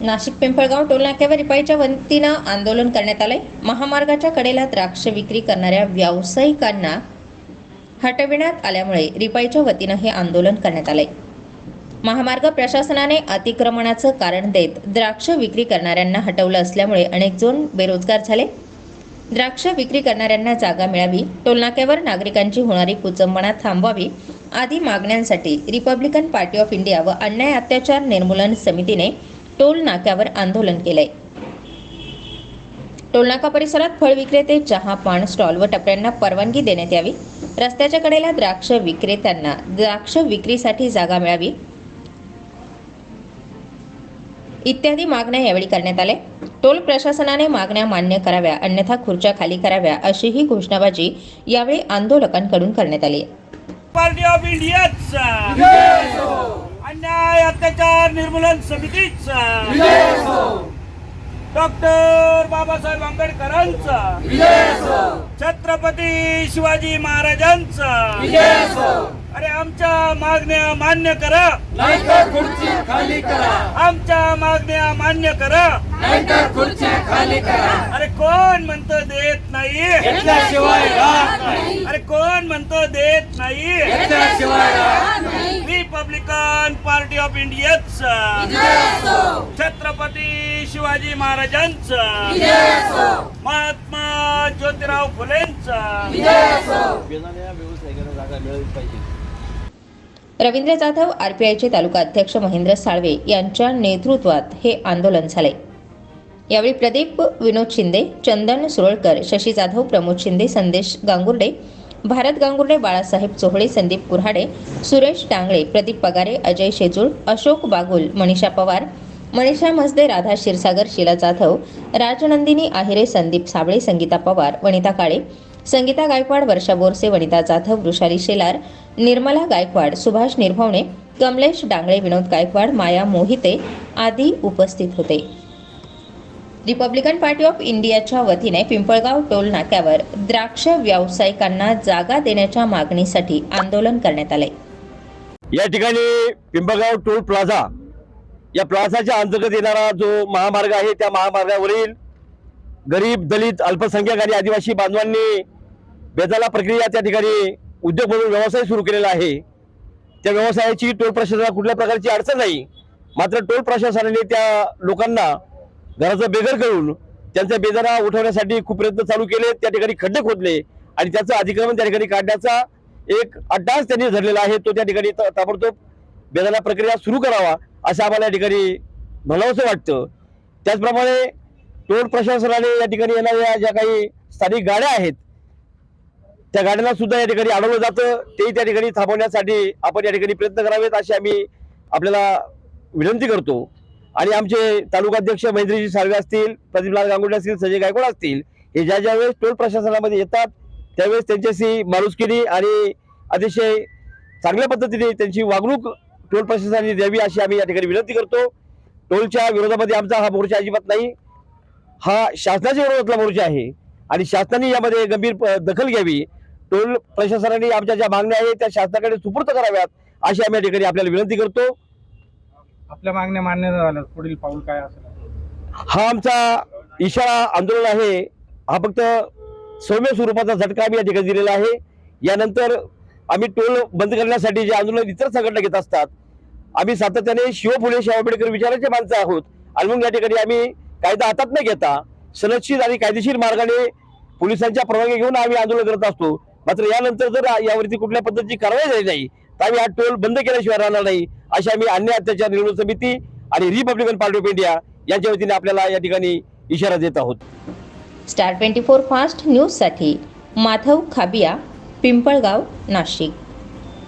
नाशिक पिंपळगाव टोलनाक्यावर रिपाईच्या वतीनं आंदोलन करण्यात आलंय. महामार्गाच्या कडेला द्राक्ष विक्री करणाऱ्या व्यावसायिकांना हटविण्यात आल्यामुळे रिपाईच्या वतीनं हे आंदोलन करण्यात आलंय. महामार्ग प्रशासनाने अतिक्रमणाचं कारण देत द्राक्ष विक्री करणाऱ्यांना हटवलं असल्यामुळे अनेक जण बेरोजगार झाले. द्राक्ष विक्री करणाऱ्यांना जागा मिळावी टोलनाक्यावर नागरिकांची होणारी कुचंबणा थांबवावी आदी मागण्यांसाठी रिपब्लिकन पार्टी ऑफ इंडिया व अन्याय अत्याचार निर्मूलन समितीने टोल नाक्यावर आंदोलन केलंय. टोलनाका परिसरात फळ विक्रेते चहा पान स्टॉल व टपऱ्यांना परवानगी देण्यात यावी. रस्त्याच्या कडेला द्राक्ष विक्रेत्यांना द्राक्ष विक्रीसाठी जागा मिळावी. इत्यादी मागण्या यावेळी करण्यात आल्या. टोल प्रशासनाने मागण्या मान्य कराव्या अन्यथा खुर्च्या खाली कराव्या अशीही घोषणाबाजी यावेळी आंदोलकांकडून करण्यात आली. पार्टी ऑफ इंडियाचा अन्याय अत्याचार निर्मूलन समितीचा. डॉक्टर बाबासाहेब आंबेडकरांचा. छत्रपती शिवाजी महाराजांचा. अरे आमच्या मागण्या मान्य करा. नाहीतर खुर्ची खाली करा. आमच्या मागण्या मान्य करा. नाहीतर खुर्ची खाली करा. अरे कोण म्हणतो देत नाही? घेतल्याशिवाय राहत नाही. अरे कोण म्हणतो देत नाही? घेतल्याशिवाय राहत नाही. रिपब्लिकन पार्टी ऑफ इंडियाचा छत्रपती शिवाजी महाराजांचा. महात्मा ज्योतिराव फुलेंच. रवींद्र जाधव आरपीआयचे तालुका अध्यक्ष महेंद्र साळवे यांच्या नेतृत्वात हे आंदोलन झाले यावेळी प्रदीप विनोद शिंदे चंदन सुरळकर शशी जाधव प्रमोद शिंदे संदेश गांगुर्डे भारत गांगुर्डे बाळासाहेब चोहळे संदीप कुऱ्हाडे सुरेश टांगळे प्रदीप पगारे अजय शेजूळ अशोक बागुल मनीषा पवार मनीषा मसदे राधा क्षीरसागर शिला जाधव राजनंदिनी आहिरे संदीप साबळे संगीता पवार वनिता काळे संगीता गायकवाड वर्षा बोरसे वनिता जाधव वृषाली शेलार निर्मला गायकवाड सुभाष निर्भवणे कमलेश डांगळे विनोद गायकवाड माया मोहिते आदी उपस्थित होते. रिपब्लिकन पार्टी ऑफ इंडियाच्या वतीने पिंपळगाव टोल नाक्यावर द्राक्ष व्यावसायिकांना जागा देण्याच्या मागणीसाठी आंदोलन करण्यात आले. या ठिकाणी पिंपळगाव टोल प्लाझा या प्लाझाच्या अंतर्गत येणारा जो महामार्ग आहे त्या महामार्गावरील गरीब दलित अल्पसंख्याक आणि आदिवासी बांधवांनी बेदाला प्रक्रिया त्या ठिकाणी उद्योग म्हणून व्यवसाय सुरू केलेला आहे. त्या व्यवसायाची टोल प्रशासनाला कुठल्या प्रकारची अडचण नाही. मात्र टोल प्रशासनाने त्या लोकांना घराचं बेघर करून त्यांचा बेदारा उठवण्यासाठी खूप प्रयत्न चालू केले त्या ठिकाणी खड्डे खोदले आणि त्याचं अतिक्रमण त्या ठिकाणी काढण्याचा एक अड्डाच त्यांनी धरलेला आहे. तो त्या ठिकाणी त- ताबडतोब बेदाना प्रक्रिया सुरू करावा असं आम्हाला या ठिकाणी म्हणावंसं वाटतं. त्याचप्रमाणे टोल प्रशासनाने या ठिकाणी येणाऱ्या ज्या काही स्थानिक गाड्या आहेत त्या गाड्यांना सुद्धा या ठिकाणी अडवलं जातं. तेही त्या ठिकाणी थांबवण्यासाठी आपण या ठिकाणी प्रयत्न करावेत अशी आम्ही आपल्याला विनंती करतो. आणि आमचे तालुकाध्यक्ष महेंद्रजी साळवे असतील प्रदीपलाल गांगुडे असतील संजय गायकवाड असतील हे ज्या ज्या वेळेस टोल प्रशासनामध्ये येतात त्यावेळेस त्यांच्याशी माणुसकीने आणि अतिशय चांगल्या पद्धतीने त्यांची वागणूक टोल प्रशासनाने द्यावी अशी आम्ही या ठिकाणी विनंती करतो. टोलच्या विरोधामध्ये आमचा हा मोर्चा अजिबात नाही. हा शासनाच्या विरोधातला मोर्चा आहे आणि शासनाने यामध्ये गंभीर दखल घ्यावी. टोल प्रशासनाने आमच्या ज्या मागण्या आहेत त्या शासनाकडे सुपूर्द कराव्यात अशी आम्ही या ठिकाणी आपल्याला विनंती करतो. आपल्या मागण्या मान्य झाल्या पुढील पाऊल काय असेल? हा आमचा इशारा आंदोलन आहे. हा फक्त सौम्य स्वरूपाचा झटका आम्ही या ठिकाणी दिलेला आहे. यानंतर आम्ही टोल बंद करण्यासाठी जे आंदोलन इतर संघटना घेत असतात आम्ही सातत्याने शिव शाह आंबेडकर विचाराचे माणसं आहोत. आणि मग या ठिकाणी आम्ही कायदा हातात न घेता सनदशीर आणि कायदेशीर मार्गाने पोलिसांच्या परवानगी घेऊन आम्ही आंदोलन करत असतो. मात्र यानंतर जर यावरती कुठल्या पद्धतीची कारवाई झाली नाही आम्ही हा टोल बंद केल्याशिवाय राहणार नाही. अशी आम्ही अन्य अत्याचार निर्मूलन समिती आणि रिपब्लिकन पार्टी ऑफ इंडिया यांच्या वतीने आपल्याला या ठिकाणी इशारा देत आहोत. स्टार ट्वेंटी फोर फास्ट न्यूजसाठी माधव खाबिया पिंपळगाव नाशिक.